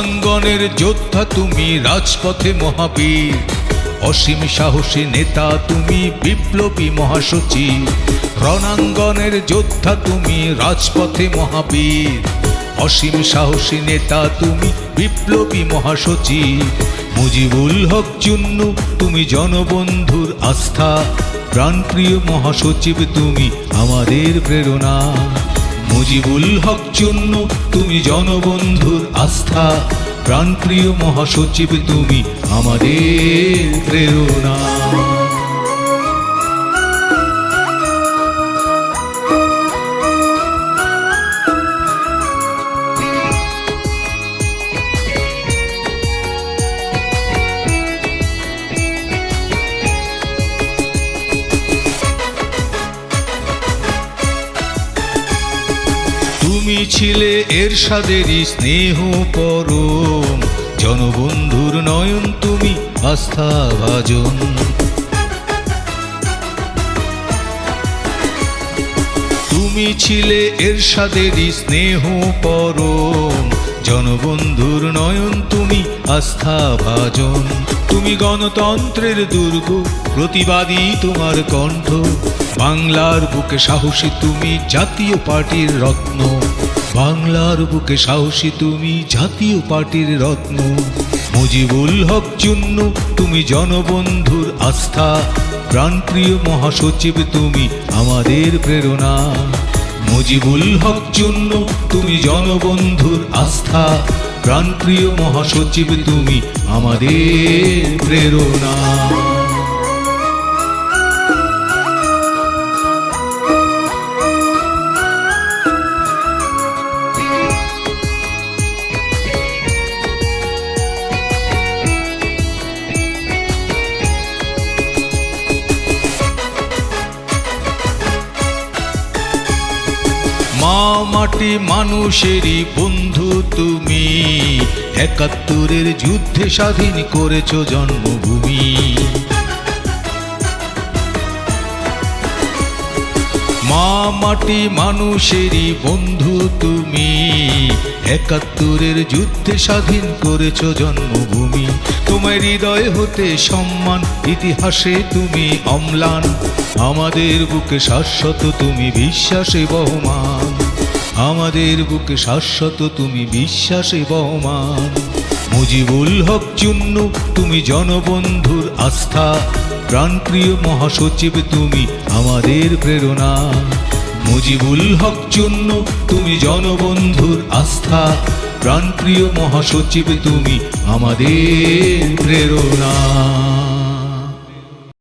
রণাঙ্গনের যোদ্ধা তুমি রাজপথে মহাবীর। অসীম সাহসী নেতা তুমি বিপ্লবী মহাসচিব। রণাঙ্গনের যোদ্ধা তুমি রাজপথে মহাবীর। অসীম সাহসী নেতা তুমি বিপ্লবী মহাসচিব। মুজিবুল হক চুন্নু তুমি জনবন্ধুর আস্থা। প্রাণপ্রিয় মহাসচিব তুমি আমাদের প্রেরণা। মুজিবুল হক জন্য তুমি জনবন্ধুর আস্থা। প্রাণপ্রিয় মহাসচিব তুমি আমাদের প্রেরণা। তুমি ছিলে এরশাদেরই স্নেহ পরম। জনবন্ধুর নয়ন তুমি আস্থা ভাজন তুমি ছিলে এরশাদেরই স্নেহ পরম। জনবন্ধুর নয়ন তুমি আস্থা ভাজন তুমি গণতন্ত্রের দুর্গ, প্রতিবাদী তোমার কণ্ঠ। বাংলার বুকে সাহসী তুমি জাতীয় পার্টির রত্ন। বাংলার বুকে সাহসী তুমি, জাতীয় পার্টির রত্ন। মুজিবুল হক চুন্ন, তুমি জনবন্ধুর আস্থা। প্রাণপ্রিয় মহাসচিব তুমি, আমাদের প্রেরণা। মুজিবুল হক চুন্ন, তুমি জনবন্ধুর আস্থা। প্রাণপ্রিয় মহাসচিব তুমি, আমাদের প্রেরণা। মাটি মানুষেরই বন্ধু তুমি। একাত্তরের যুদ্ধে স্বাধীন করেছ জন্মভূমি। মা মাটি মানুষেরই বন্ধু তুমি। একাত্তরের যুদ্ধে স্বাধীন করেছ জন্মভূমি। তোমার হৃদয় হতে সম্মান, ইতিহাসে তুমি অম্লান। আমাদের বুকে শাশ্বত তুমি বিশ্বাসে বহমান। আমাদের বুকে শাশ্বত তুমি বিশ্বাসে বহমান মুজিবুল হক চুন্ন, তুমি জনবন্ধুর আস্থা। প্রাণপ্রিয় মহাসচিব তুমি আমাদের প্রেরণা। মুজিবুল হক চুন্ন, তুমি জনবন্ধুর আস্থা। প্রাণপ্রিয় মহাসচিব তুমি আমাদের প্রেরণা।